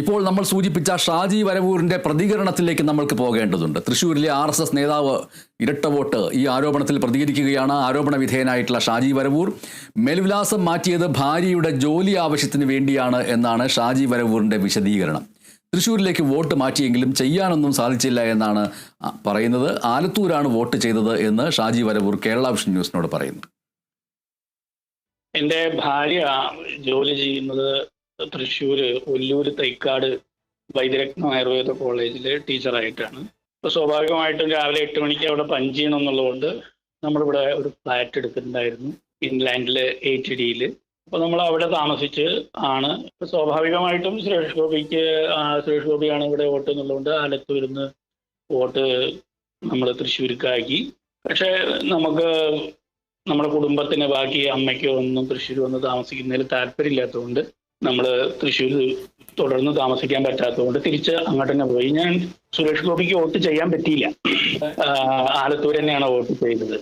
ഇപ്പോൾ നമ്മൾ സൂചിപ്പിച്ച ഷാജി വരവൂരിന്റെ പ്രതികരണത്തിലേക്ക് നമ്മൾക്ക് പോകേണ്ടതുണ്ട്. തൃശ്ശൂരിലെ ആർ എസ് എസ് നേതാവ് ഇരട്ട വോട്ട് ഈ ആരോപണത്തിൽ പ്രതികരിക്കുകയാണ്. ആരോപണ വിധേയനായിട്ടുള്ള ഷാജി വരവൂർ. മേൽവിലാസം മാറ്റിയത് ഭാര്യയുടെ ജോലി ആവശ്യത്തിന് വേണ്ടിയാണ് എന്നാണ് ഷാജി വരവൂരിന്റെ വിശദീകരണം. തൃശ്ശൂരിലേക്ക് വോട്ട് മാറ്റിയെങ്കിലും ചെയ്യാനൊന്നും സാധിച്ചില്ല എന്നാണ് പറയുന്നത്. ആലത്തൂരാണ് വോട്ട് ചെയ്തത് എന്ന് ഷാജി വരവൂർ കേരള വിഷൻ ന്യൂസിനോട് പറയുന്നു. എന്റെ ഭാര്യ ജോലി ചെയ്യുന്നത് തൃശ്ശൂർ ഒല്ലൂർ തൈക്കാട് വൈദ്യരത്ന ആയുർവേദ കോളേജിലെ ടീച്ചറായിട്ടാണ്. അപ്പോൾ സ്വാഭാവികമായിട്ടും രാവിലെ എട്ട് മണിക്ക് അവിടെ പഞ്ച് ചെയ്യണം എന്നുള്ളതുകൊണ്ട് നമ്മളിവിടെ ഒരു ഫ്ലാറ്റ് എടുത്തിട്ടുണ്ടായിരുന്നു ഇൻലാൻഡിലെ എയ്റ്റ് ഡിയിൽ അപ്പോൾ നമ്മൾ അവിടെ താമസിച്ച് ആണ്. സ്വാഭാവികമായിട്ടും സുരേഷ് ഗോപിക്ക് സുരേഷ് ഗോപിയാണ് ഇവിടെ വോട്ട് എന്നുള്ളതുകൊണ്ട് ആലത്തൂരിന്ന് വോട്ട് നമ്മൾ തൃശ്ശൂർക്കാക്കി. പക്ഷേ നമുക്ക് നമ്മുടെ കുടുംബത്തിന് ബാക്കി അമ്മയ്ക്കോ ഒന്നും തൃശ്ശൂർ വന്ന് താമസിക്കുന്നതിൽ താല്പര്യമില്ലാത്തതുകൊണ്ട് നമ്മൾ തൃശ്ശൂർ തുടർന്ന് താമസിക്കാൻ പറ്റാത്തതുകൊണ്ട് തിരിച്ച് അങ്ങോട്ട് തന്നെ പോയി. ഞാൻ സുരേഷ് ഗോപിക്ക് വോട്ട് ചെയ്യാൻ പറ്റിയില്ല. ആലത്തൂർ തന്നെയാണ് വോട്ട് ചെയ്തത്.